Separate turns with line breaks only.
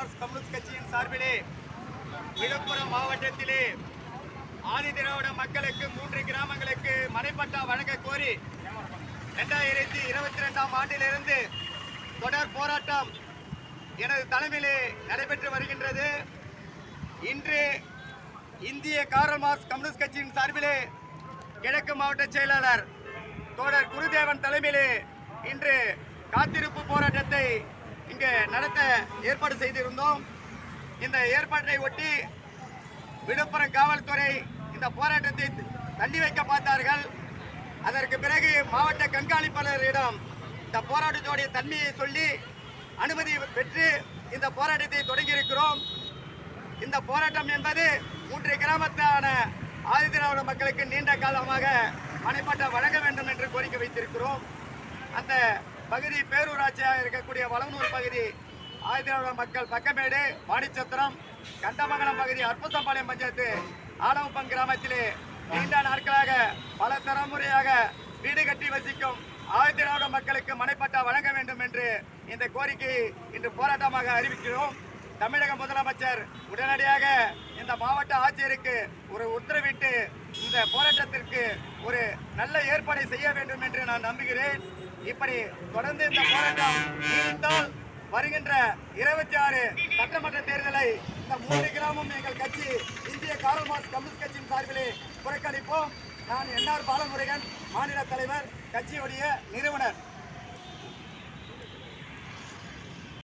Marks communist கட்சியின் சார்பிலே விழுப்புரம் மாவட்டத்திலே ஆதிதிராவிட மக்களுக்கு மூன்று கிராமங்களுக்கு மனைப்பட்டா வழங்க கோரி இரண்டாயிரத்தி இருபத்தி ரெண்டாம் ஆண்டிலிருந்து தொடர் போராட்டம் எனது தலைமையிலே நடைபெற்று வருகின்றது. இன்று இந்திய காரல் மார்க்ஸ் கம்யூனிஸ்ட் கட்சியின் சார்பிலே கிழக்கு மாவட்ட செயலாளர் தோழர் குருதேவன் தலைமையிலே இன்று காத்திருப்பு போராட்டத்தை இங்கு நடத்த ஏற்பாடு செய்திருந்தோம். இந்த ஏற்பாட்டை ஒட்டி விழுப்புரம் காவல்துறை இந்த போராட்டத்தை தள்ளி வைக்க பார்த்தார்கள். அதற்கு பிறகு மாவட்ட கண்காணிப்பாளரிடம் இந்த போராட்டத்துடைய தன்மையை சொல்லி அனுமதி பெற்று இந்த போராட்டத்தை தொடங்கியிருக்கிறோம். இந்த போராட்டம் என்பது மூன்று கிராமத்தான ஆதிதிராவிட மக்களுக்கு நீண்ட காலமாக மனைப்பட்ட வழங்க வேண்டும் என்று கோரிக்கை வைத்திருக்கிறோம். அந்த பகுதி பேரூராட்சியாக இருக்கக்கூடிய வளவனூர் பகுதி ஆதிதிராவிட மக்கள் பக்கமேடு வாணிச்சத்திரம் கண்டமங்கலம் பகுதி அற்புதம்பாளையம் பஞ்சாயத்து ஆலவப்பம் கிராமத்திலே நீண்ட நாட்களாக பல தலைமுறையாக வீடு கட்டி வசிக்கும் ஆதிதிராவிட மக்களுக்கு மனைப்பட்டா வழங்க வேண்டும் என்று இந்த கோரிக்கையை இன்று போராட்டமாக அறிவிக்கிறோம். தமிழக முதலமைச்சர் உடனடியாக இந்த மாவட்ட ஆட்சியருக்கு ஒரு உத்தரவிட்டு இந்த போராட்டத்திற்கு ஒரு நல்ல ஏற்பாடை செய்ய வேண்டும் என்று நான் நம்புகிறேன். இப்படி தொடர்ந்து இந்த போராட்டம் நீடித்தால் வருகின்ற இருபத்தி ஆறு சட்டமன்ற தேர்தலை இந்த மூன்று கிராமம் எங்கள் கட்சி இந்திய காரல் மாஸ் கம்யூனிஸ்ட் கட்சியின் சார்பிலே புறக்கணிப்போம். நான் என்ஆர் பாலமுருகன் மாநில தலைவர் கட்சியுடைய நிறுவனர்.